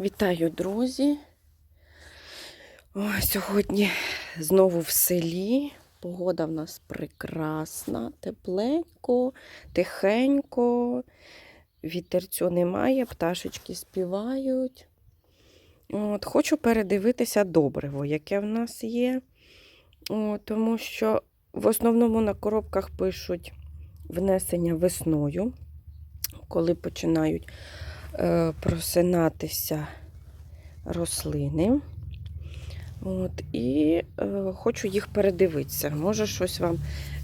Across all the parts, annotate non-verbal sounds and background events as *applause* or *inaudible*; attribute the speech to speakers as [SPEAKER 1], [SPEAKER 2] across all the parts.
[SPEAKER 1] Вітаю, друзі. Ой, сьогодні знову в селі. Погода в нас прекрасна, тепленько, тихенько, вітерцю немає, пташечки співають. От, хочу передивитися добриво, яке в нас є. От, тому що в основному на коробках пишуть внесення весною, коли починають просинатися рослини. От, і е, хочу їх передивитися. Може, щось вам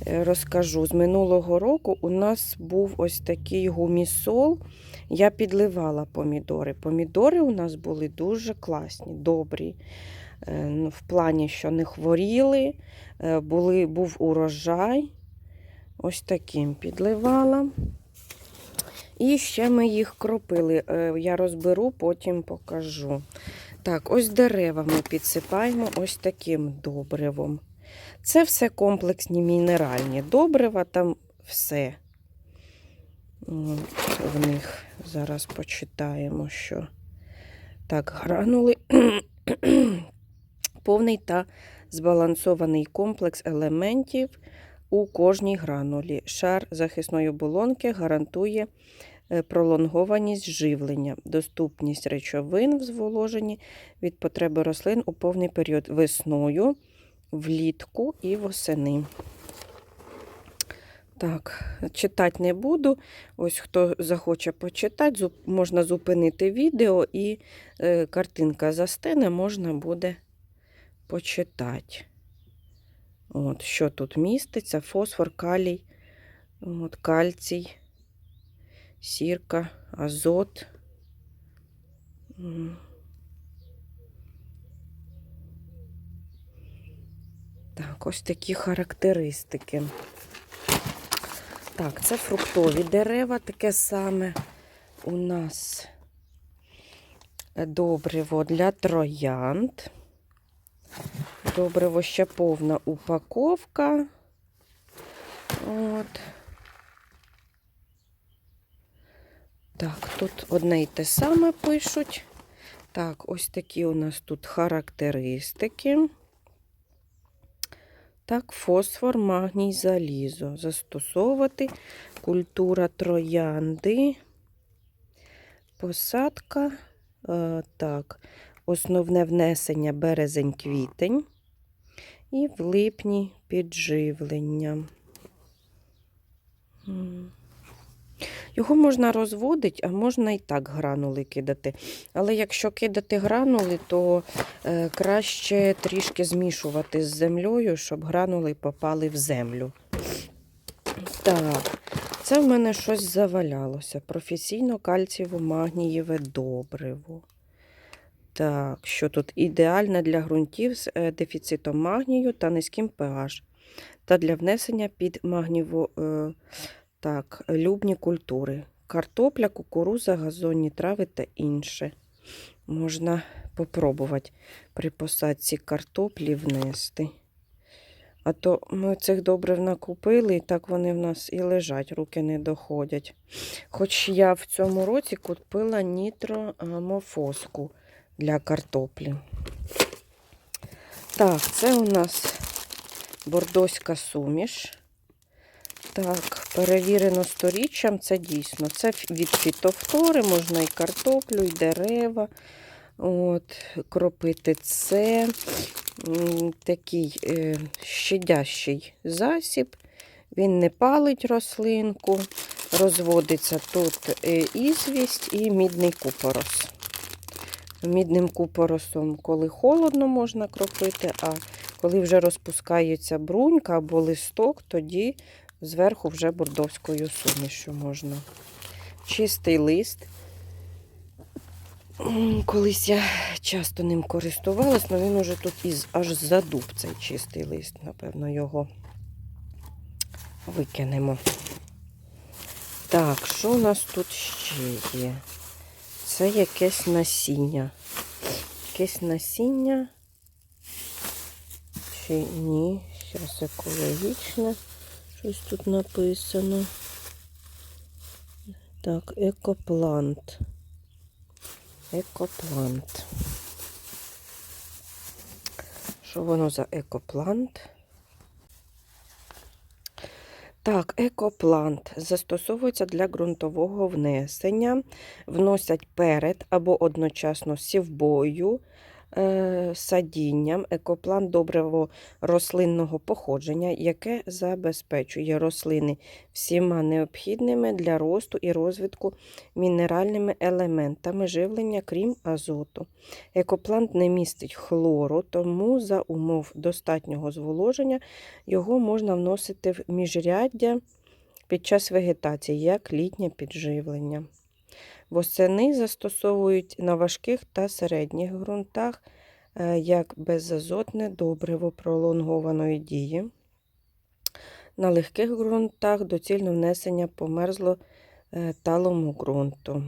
[SPEAKER 1] е, розкажу. З минулого року у нас був ось такий гумісол. Я підливала помідори. Помідори у нас були дуже класні, добрі. Е, ну, в плані, що не хворіли, е, були, був урожай. Ось таким підливала. І ще ми їх кропили. Е, Я розберу, потім покажу. Так, ось дерева ми підсипаємо ось таким добривом. Це все комплексні мінеральні добрива, там все. В них зараз почитаємо, що так, гранули. *clears throat* Повний та збалансований комплекс елементів у кожній гранулі. Шар захисної оболонки гарантує пролонгованість живлення, доступність речовин в зволоженні від потреби рослин у повний період весною, влітку і восени. Так, читати не буду. Ось хто захоче почитати, можна зупинити відео і е, картинка застине, можна буде почитати. От, що тут міститься? Фосфор, калій, от, кальцій, сірка, азот. Так, ось такі характеристики. Так, це фруктові дерева, таке саме у нас добриво для троянд. Добриво ще повна упаковка. От. Так, тут одне й те саме пишуть. Так, ось такі у нас тут характеристики. Так, фосфор, магній, залізо. Застосовувати культура троянди. Посадка. Е, так, основне внесення березень-квітень. І в липні підживлення. Його можна розводити, а можна і так гранули кидати. Але якщо кидати гранули, то е, краще трішки змішувати з землею, щоб гранули попали в землю. Так, це в мене щось завалялося. Професійно кальцієво-магнієве добриво. Так, що тут ідеальне для ґрунтів з е, дефіцитом магнію та низьким pH. Та для внесення під магнієво, е, так, любні культури. Картопля, кукуруза, газонні трави та інше. Можна попробувати при посадці картоплі внести. А то ми цих добрив накупили, і так вони в нас і лежать, руки не доходять. Хоч я в цьому році купила нітромофоску для картоплі. Так, це у нас бордоська суміш. Так, перевірено сторіччям, це дійсно. Це від фітофтори, можна і картоплю, і дерева. От, кропити це такий е, щадящий засіб. Він не палить рослинку, розводиться тут е, ізвість і мідний купорос. Мідним купоросом, коли холодно, можна кропити, а коли вже розпускається брунька або листок, тоді зверху вже бордовською сумішю можна. Чистий лист. Колись я часто ним користувалась, але він уже тут із, аж задуб цей чистий лист. Напевно, його викинемо. Так, що у нас тут ще є? Це якесь насіння. Якесь насіння. Чи ні? Зараз екологічне. Щось тут написано. Так, екоплант. Екоплант. Що воно за екоплант? Так, екоплант застосовується для ґрунтового внесення, вносять перед або одночасно сівбою, садінням. Екоплант добриво рослинного походження, яке забезпечує рослини всіма необхідними для росту і розвитку мінеральними елементами живлення, крім азоту. Екоплант не містить хлору, тому за умов достатнього зволоження його можна вносити в міжряддя під час вегетації, як літнє підживлення. Восени застосовують на важких та середніх ґрунтах е, як безазотне добриво пролонгованої дії. На легких ґрунтах доцільно внесення померзло е, талому ґрунту.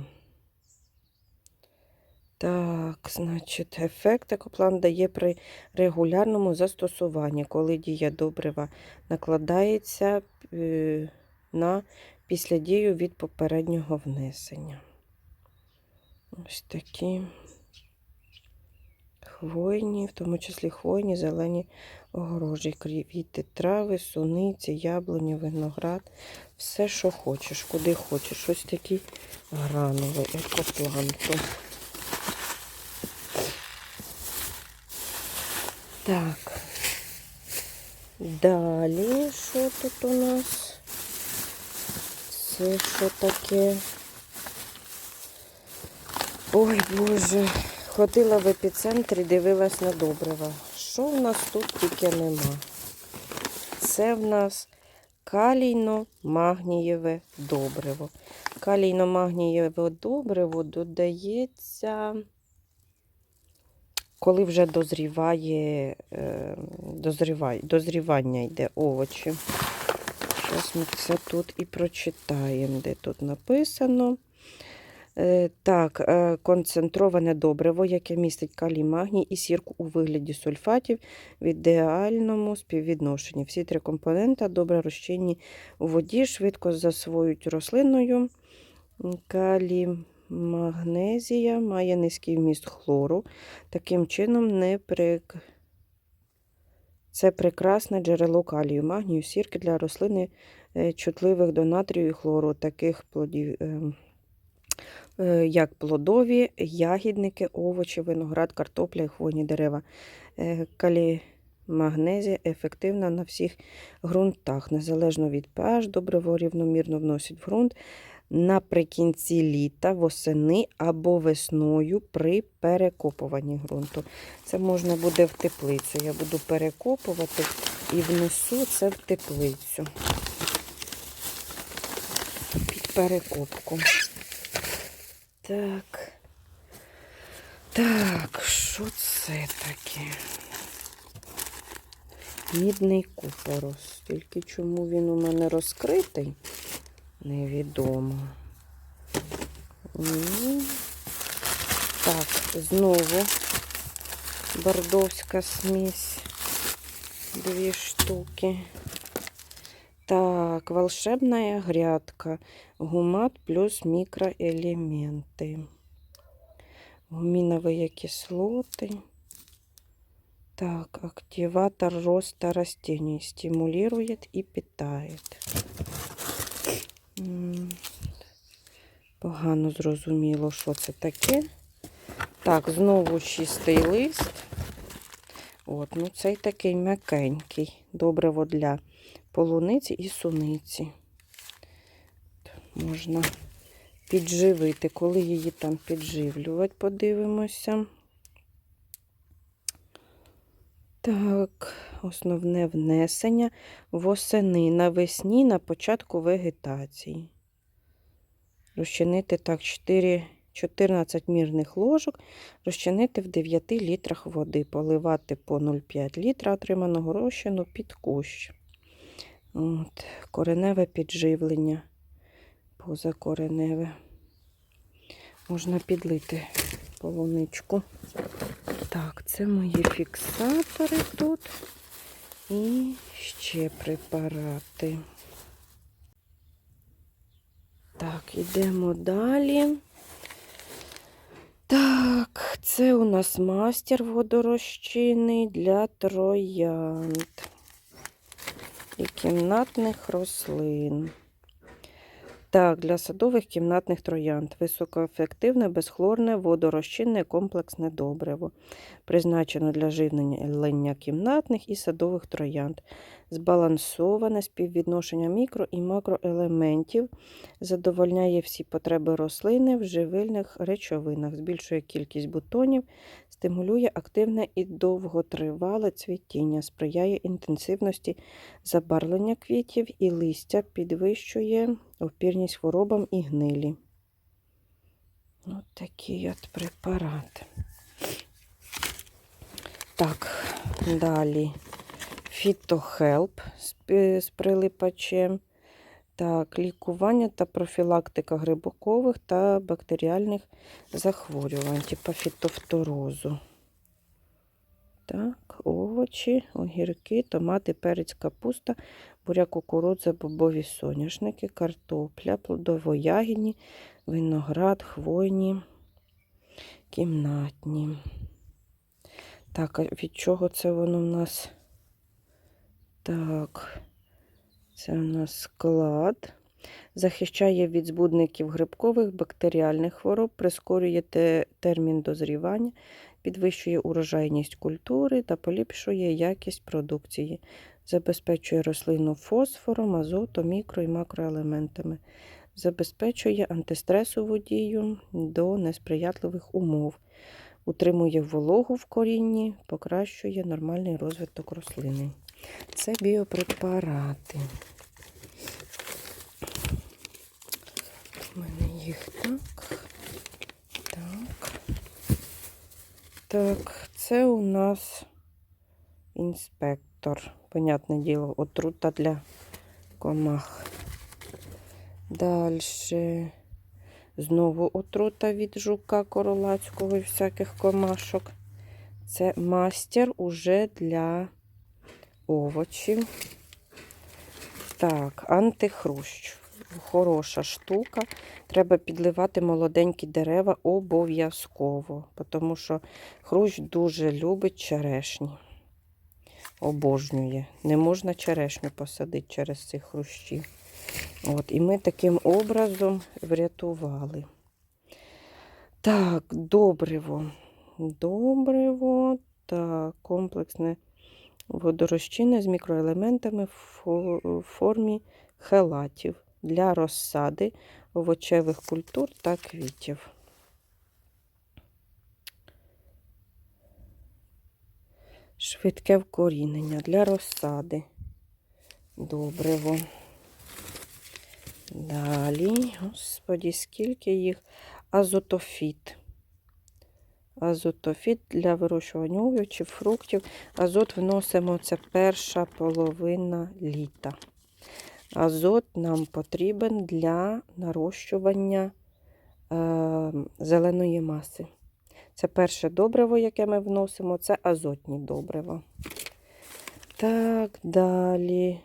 [SPEAKER 1] Так, значить, ефект екоплан дає при регулярному застосуванні, коли дія добрива накладається е, на післядію від попереднього внесення. Ось такі хвойні, в тому числі хвойні, зелені огорожі, квіти, трави, суниці, яблуні, виноград, все, що хочеш, куди хочеш. Ось такі гранули екопланту. Так. Далі, що тут у нас? Це що таке? Ой, Боже, ходила в епіцентрі, дивилась на добрива. Що в нас тут тільки нема? Це в нас калійно-магнієве добриво. Калійно-магнієве добриво додається, коли вже дозріває, е, дозріває, дозрівання йде овочі. Зараз ми це тут і прочитаємо, де тут написано. Е, Так, е, концентроване добриво, яке містить калій, магній і сірку у вигляді сульфатів в ідеальному співвідношенні. Всі три компонента добре розчинні у воді, швидко засвоюють рослиною. Калій, магнезія має низький вміст хлору. Таким чином, не прик... це прекрасне джерело калію, магнію, сірки для рослини е, чутливих до натрію і хлору, таких плодів. Е, як плодові, ягідники, овочі, виноград, картопля і хвойні дерева. Е, Калімагнезія ефективна на всіх ґрунтах, незалежно від pH, добриво рівномірно вносять в ґрунт наприкінці літа, восени або весною при перекопуванні ґрунту. Це можна буде в теплицю. Я буду перекопувати і внесу це в теплицю під перекопку. Так. Так, що це таке? Мідний купорос. Тільки чому він у мене розкритий, невідомо. Так, знову бордовська смесь. Дві штуки. Так, волшебная грядка. Гумат плюс микроэлементы. Гуминовые кислоты. Так, активатор роста растений. Стимулирует и питает. М, Погано зрозуміло, що це таке. Так, знову чистий лист. От, ну цей такий м'якенький. Добриво для полуниці і суниці. Можна підживити, коли її там підживлювати, подивимося. Так, основне внесення восени навесні на початку вегетації. Розчинити так 4, 14 мірних ложок, розчинити в 9 літрах води, поливати по 0,5 літра отриманого розчину під кущ. От, кореневе підживлення, позакореневе. Можна підлити полуничку. Так, це мої фіксатори тут. І ще препарати. Так, ідемо далі. Так. Це у нас мастер водорозчинний для троянд і кімнатних рослин. Так, для садових кімнатних троянд. Високоефективне, безхлорне, водорозчинне комплексне добриво. Призначено для живлення кімнатних і садових троянд. Збалансоване співвідношення мікро і макроелементів. Задовольняє всі потреби рослини в живильних речовинах, збільшує кількість бутонів, стимулює активне і довготривале цвітіння, сприяє інтенсивності забарвлення квітів і листя, підвищує опірність хворобам і гнилі. Ось такий от препарат. Так, далі. Фітохелп з, з прилипачем. Так, лікування та профілактика грибкових та бактеріальних захворювань, типу фітофторозу. Так, овочі, огірки, томати, перець, капуста, буряк, кукурудза, бобові соняшники, картопля, плодово-ягідні, виноград, хвойні, кімнатні. Так, від чого це воно в нас? Так, це у нас склад. Захищає від збудників грибкових, бактеріальних хвороб, прискорює термін дозрівання, підвищує урожайність культури та поліпшує якість продукції, забезпечує рослину фосфором, азотом, мікро і макроелементами, забезпечує антистресову дію до несприятливих умов, утримує вологу в корінні, покращує нормальний розвиток рослини. Це біопрепарати. У мене їх так. Так. Так, це у нас інспектор. Понятне діло, отрута для комах. Далі. Знову отрута від жука королацького і всяких комашок. Це мастер уже для овочів. Так, антихрущ. Хороша штука. Треба підливати молоденькі дерева обов'язково, тому що хрущ дуже любить черешні. Обожнює. Не можна черешню посадити через цих хрущів. От, і ми таким образом врятували. Так, добриво. Добриво та комплексне водорозчинне з мікроелементами в формі хелатів для розсади овочевих культур та квітів. Швидке вкорінення для розсади. Добриво. Далі, господі, скільки їх? Азотофіт. Азотофіт для вирощування овочів, фруктів. Азот вносимо це перша половина літа. Азот нам потрібен для нарощування е, зеленої маси. Це перше добриво, яке ми вносимо, це азотні добрива. Так, далі.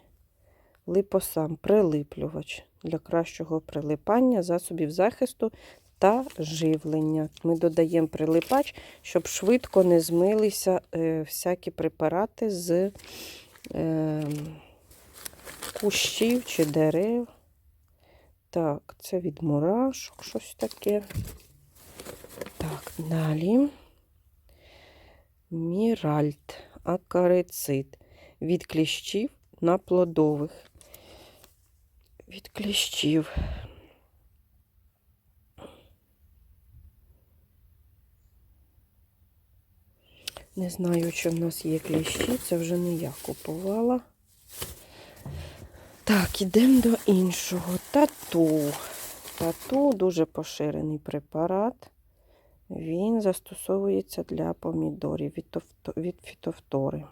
[SPEAKER 1] Липосам, прилиплювач для кращого прилипання, засобів захисту та живлення. Ми додаємо прилипач, щоб швидко не змилися е, всякі препарати з е, кущів чи дерев. Так, це від мурашок, щось таке. Так, далі. Міральт, акарицид від кліщів на плодових. Від кліщів. Не знаю, чи в нас є кліщі, це вже не я купувала. Так, ідемо до іншого. Тату. Тату дуже поширений препарат. Він застосовується для помідорів від тофто- від фітофтори.